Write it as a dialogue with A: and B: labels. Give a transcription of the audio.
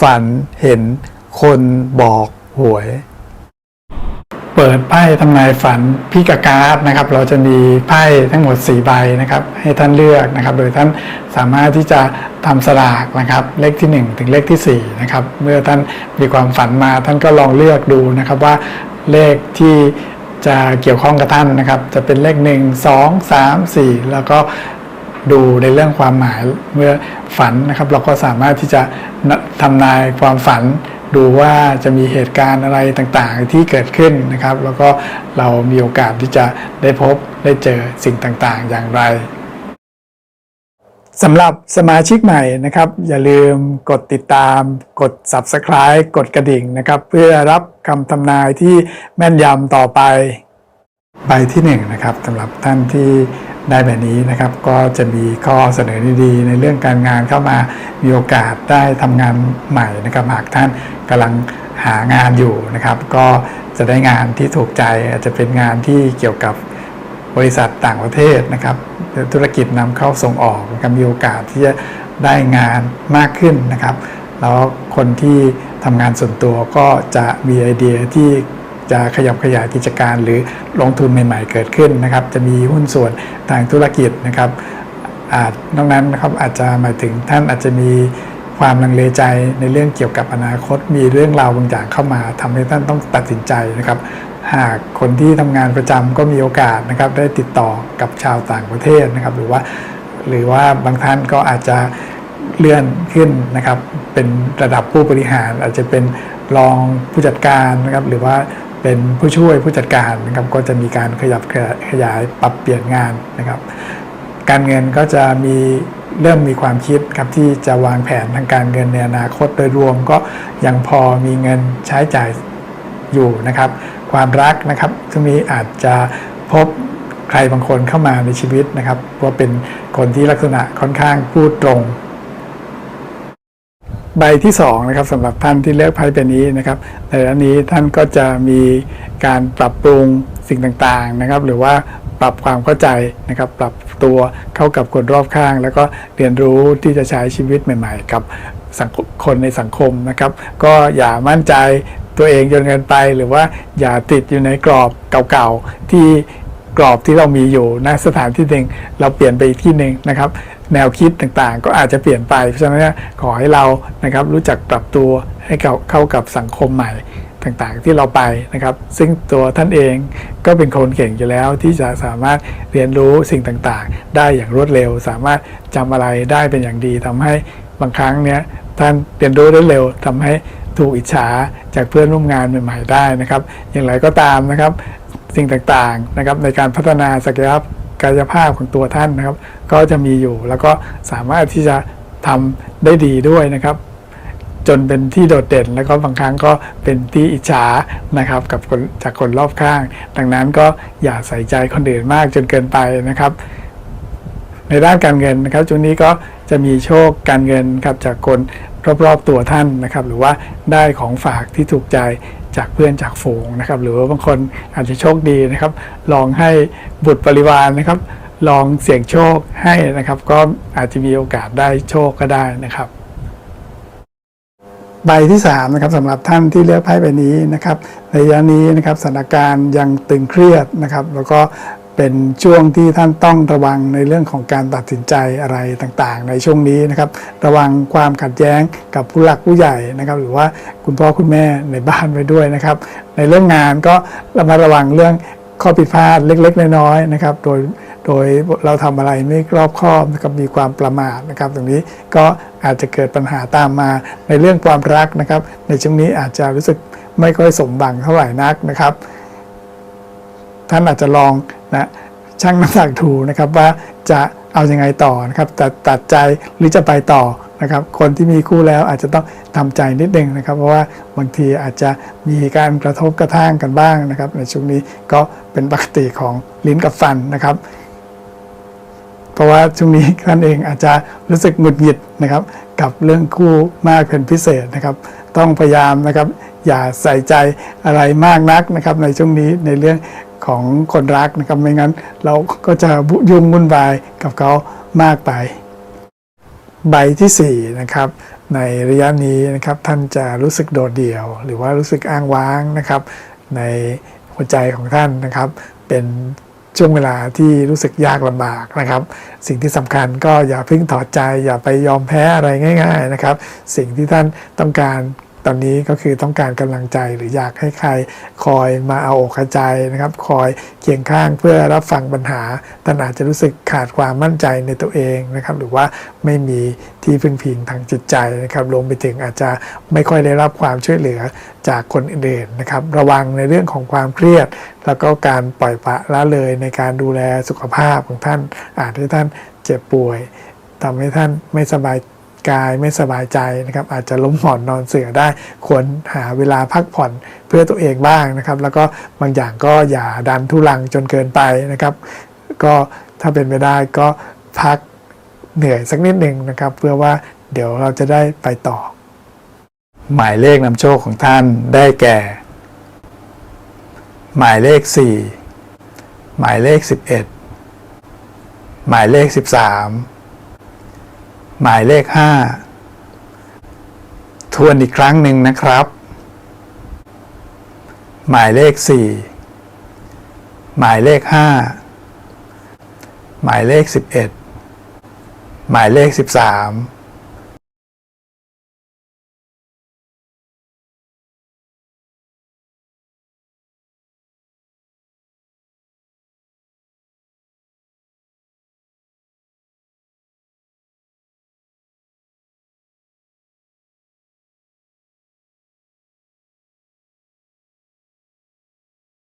A: ฝันเห็นคนบอกหวย เปิดไพ่ทำนายฝันพี่กบการ์ดนะครับ เราจะมีไพ่ทั้งหมด 4 ใบนะครับ ให้ท่านเลือกนะครับ โดยท่านสามารถที่จะทำสลากนะครับ เลขที่ 1 ถึงเลขที่ 4 นะครับ เมื่อท่านมีความฝันมาท่านก็ลองเลือกดูนะครับว่าเลขที่จะเกี่ยวข้องกับท่านนะครับ จะเป็นเลข 1 2 3 4 แล้วก็ ดูในเรื่องความหมายเมื่อฝันนะครับ เราก็สามารถที่จะทำนายความฝัน ดูว่าจะมีเหตุการณ์อะไรต่างๆที่เกิดขึ้นนะครับ แล้วก็เรามีโอกาสที่จะได้พบได้เจอสิ่งต่างๆ อย่างไรสำหรับสมาชิกใหม่นะครับ อย่าลืมกดติดตาม กด Subscribe กดกระดิ่งนะครับ เพื่อรับคำทำนายที่แม่นยำต่อไป ใบที่1นงนะครับสำหรับท่านที่ ได้แบบนี้นะครับ ก็จะมีข้อเสนอดีๆ ในเรื่องการงานเข้ามามีโอกาสได้ทำงานใหม่นะครับ หากท่านกำลังหางานอยู่นะครับ ก็จะได้งานที่ถูกใจอาจจะเป็นงานที่เกี่ยวกับบริษัทต่างประเทศนะครับ ธุรกิจนำเข้าส่งออกนะครับมีโอกาสที่จะได้งานมากขึ้นนะครับ แล้วคนที่ทำงานส่วนตัวก็จะมีไอเดียที่ จะขยับขยายกิจการหรือลงทุนใหม่ ๆ เกิดขึ้นนะครับ จะมีหุ้นส่วนทางธุรกิจนะครับอาจนอกนั้นนะครับอาจจะหมายถึงท่านอาจจะมีความลังเลใจในเรื่องเกี่ยวกับอนาคต มีเรื่องราวบางอย่างเข้ามาทำให้ท่านต้องตัดสินใจนะครับ หากคนที่ทำงานประจำก็มีโอกาสนะครับ ได้ติดต่อกับชาวต่างประเทศนะครับ หรือว่า หรือว่าบางท่านก็อาจจะเลื่อนขึ้นนะครับ เป็นระดับผู้บริหารอาจจะเป็นรองผู้จัดการนะครับ หรือว่า เป็นผู้ช่วยผู้จัดการนะครับก็จะมีการขยับขยายปรับเปลี่ยนงานนะครับ การเงินก็จะมีเริ่มมีความคิดครับที่จะวางแผนทางการเงินในอนาคตโดยรวมก็ยังพอมีเงินใช้จ่ายอยู่นะครับ ความรักนะครับช่วงนี้อาจจะพบใครบางคนเข้ามาในชีวิตนะครับว่าเป็นคนที่ลักษณะค่อนข้างพูดตรง ใบที่2นะครับสำหรับท่านที่เลือกไพ่ใบนี้นะครับในอันนี้ท่านก็จะมีการปรับปรุงสิ่งต่างๆนะครับ หรือว่าปรับความเข้าใจนะครับ ปรับตัวเข้ากับคนรอบข้าง แล้วก็เรียนรู้ที่จะใช้ชีวิตใหม่ ๆ กับสังคมคนในสังคมนะครับ ก็อย่ามั่นใจตัวเองจนเกินไป หรือว่าอย่าติดอยู่ในกรอบเก่าๆที่ กรอบที่เรามีอยู่ณสถานที่หนึ่งเราเปลี่ยนไปอีกที่หนึ่งนะครับ แนวคิดต่างๆ ก็อาจจะเปลี่ยนไป เพราะฉะนั้นขอให้เรานะครับรู้จักปรับตัวให้เข้ากับสังคมใหม่ต่างๆที่เราไปนะครับ ซึ่งตัวท่านเองก็เป็นคนเก่งอยู่แล้วที่จะสามารถเรียนรู้สิ่งต่างๆ ได้อย่างรวดเร็ว สามารถจำอะไรได้เป็นอย่างดีทำให้บางครั้งเนี่ยท่านเรียนรู้ได้เร็วทำให้ถูกอิจฉาจากเพื่อนร่วมงานใหม่ๆได้นะครับ อย่างไรก็ตามนะครับ สิ่งต่างๆนะครับในการพัฒนาศักยภาพกายภาพของตัวท่านนะครับ ก็จะมีอยู่แล้วก็สามารถที่จะทำได้ดีด้วยนะครับ จนเป็นที่โดดเด่น แล้วก็บางครั้งก็เป็นที่อิจฉานะครับ กับคนจากคนรอบข้าง ดังนั้นก็อย่าใส่ใจคนอื่นมากจนเกินไปนะครับ ในด้านการเงินนะครับช่วงนี้ก็จะมีโชคการเงินครับจากคนรอบๆตัวท่านนะครับ หรือว่าได้ของฝากที่ถูกใจ จากเพื่อนจากฝูงนะครับ หรือว่าบางคนอาจจะโชคดีนะครับ ลองให้บุตรปริวารนะครับ ลองเสี่ยงโชคให้นะครับ ก็อาจจะมีโอกาสได้โชคก็ได้นะครับ ใบที่3นะครับสำหรับท่านที่เลือกไพ่ใบนี้นะครับในยะนี้นะครับสถานการณ์ยังตึงเครียดนะครับ แล้วก็ เป็นช่วงที่ท่านต้องระวังในเรื่องของการตัดสินใจอะไรต่างๆ ในช่วงนี้นะครับ ระวังความขัดแย้งกับผู้หลักผู้ใหญ่นะครับ หรือว่าคุณพ่อคุณแม่ในบ้านไว้ด้วยนะครับ ในเรื่องงานก็ระมัดระวังเรื่องข้อผิดพลาดเล็กๆน้อยๆนะครับ โดยโดยเราทำอะไรไม่รอบคอบนะครับมีความประมาทนะครับ ตรงนี้ก็อาจจะเกิดปัญหาตามมาในเรื่องความรักนะครับ ในช่วงนี้อาจจะรู้สึกไม่ค่อยสมบังเท่าไหร่นักนะครับ ท่านอาจจะลองนะชั่งน้ำหนักดูนะครับว่าจะเอาอยัางไงต่อนะครับตัดตัดใจหรือจะไปต่อนะครับ คนที่มีคู่แล้วอาจจะต้องทำใจนิดนึงนะครับ เพราะว่าบางทีอาจจะมีการกระทบกระทั่งกันบ้างนะครับ ในช่วงนี้ก็เป็นปกติของลิ้นกับฟันนะครับ เพราะว่าช่วงนี้ท่านเองอาจจะรู้สึกหงุดหงิดนะครับ กับเรื่องคู่มากเป็นพิเศษนะครับ ต้องพยายามนะครับ อย่าใส่ใจอะไรมากนักนะครับ ในช่วงนี้ในเรื่อง ของคนรักนะครับไม่งั้นเราก็จะยุ่งวุ่นวายกับเขามากไป ใบที่4นะครับในระยะนี้นะครับท่านจะรู้สึกโดดเดี่ยว หรือว่ารู้สึกอ้างว้างนะครับ ในหัวใจของท่านนะครับ เป็นช่วงเวลาที่รู้สึกยากลำบากนะครับ สิ่งที่สำคัญก็อย่าเพิ่งถอดใจ อย่าไปยอมแพ้อะไรง่าย ๆนะครับ สิ่งที่ท่านต้องการ ตอนนี้ก็คือต้องการกำลังใจหรืออยากให้ใครคอยมาเอาอกเอาใจนะครับ คอยเคียงข้างเพื่อรับฟังปัญหาท่านอาจจะรู้สึกขาดความมั่นใจในตัวเองนะครับ หรือว่าไม่มีที่พึ่งพิงทางจิตใจนะครับรวมไปถึงอาจจะไม่ค่อยได้รับความช่วยเหลือจากคนอื่นๆนะครับ ระวังในเรื่องของความเครียด แล้วก็การปล่อยปละละเลยในการดูแลสุขภาพของท่านอาจให้ท่านเจ็บป่วยทำให้ท่านไม่สบาย กายไม่สบายใจนะครับ อาจจะล้มหมอนนอนเสือได้ควรหาเวลาพักผ่อนเพื่อตัวเองบ้างนะครับ แล้วก็บางอย่างก็อย่าดันทุลังจนเกินไปนะครับ ก็ถ้าเป็นไปได้ก็พักเหนื่อยสักนิดหนึ่งนะครับ เพื่อว่าเดี๋ยวเราจะได้ไปต่อ หมายเลขนำโชคของท่านได้แก่ หมายเลข 4 หมายเลข 11 หมายเลข 13 หมายเลข 5 ทวนอีกครั้งหนึ่งนะครับ หมายเลข 4 หมายเลข 5 หมายเลข 11 หมายเลข 13